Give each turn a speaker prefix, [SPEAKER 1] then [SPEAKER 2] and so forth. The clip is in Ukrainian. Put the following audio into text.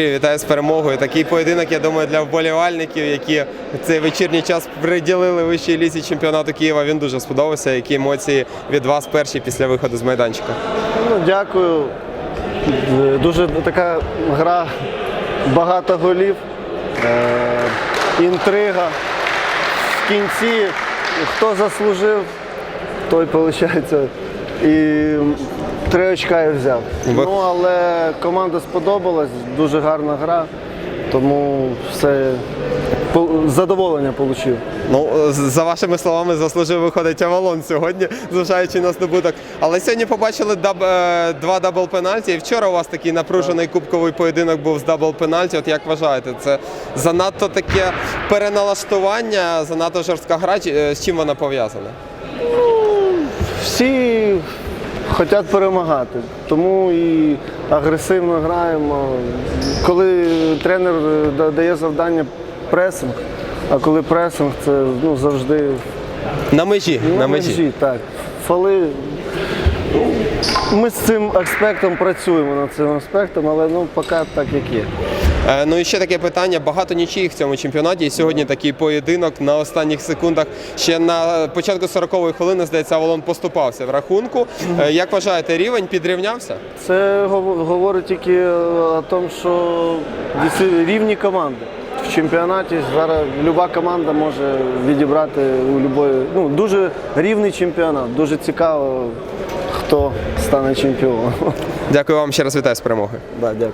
[SPEAKER 1] Вітаю з перемогою. Такий поєдинок, я думаю, для вболівальників, які цей вечірній час приділили вищій лізі чемпіонату Києва. Він дуже сподобався. Які емоції від вас перші після виходу з майданчика?
[SPEAKER 2] Ну, дякую. Е, Дуже така гра, багато голів, е, інтрига. В кінці хто заслужив, той, виходить, і три очка і взяв.
[SPEAKER 1] Ви-
[SPEAKER 2] Ну, але команда сподобалась, дуже гарна гра, тому все по- задоволення отримав.
[SPEAKER 1] Ну, з- за вашими словами, заслужив виходить Авалон сьогодні, зважаючи на здобуток. Але сьогодні побачили даб, е, два дабл пенальті. І вчора у вас такий напружений кубковий поєдинок був з дабл пенальті. От як вважаєте, це занадто таке переналаштування, занадто жорстка гра. Чи- е, З чим вона пов'язана?
[SPEAKER 2] Всі хочуть перемагати, тому і агресивно граємо. Коли тренер дає завдання пресинг, а коли пресинг, це ну, завжди
[SPEAKER 1] На межі. на межі.
[SPEAKER 2] так. Фали. Ми з цим аспектом працюємо над цим аспектом, але ну поки так як є.
[SPEAKER 1] Е, Ну і ще таке питання: багато нічиїх в цьому чемпіонаті. І сьогодні такий поєдинок на останніх секундах. Ще на початку 40-ї хвилини, здається, Авалон поступався в рахунку. Е, Як вважаєте, рівень підрівнявся?
[SPEAKER 2] Це гов- говорить тільки е, о тому, що рівні команди. В чемпіонаті зараз люба команда може відібрати у любої. Ну, дуже рівний чемпіонат. Дуже цікаво, хто стане чемпіоном.
[SPEAKER 1] Дякую вам ще раз вітаю з перемогою.
[SPEAKER 2] Да, дякую.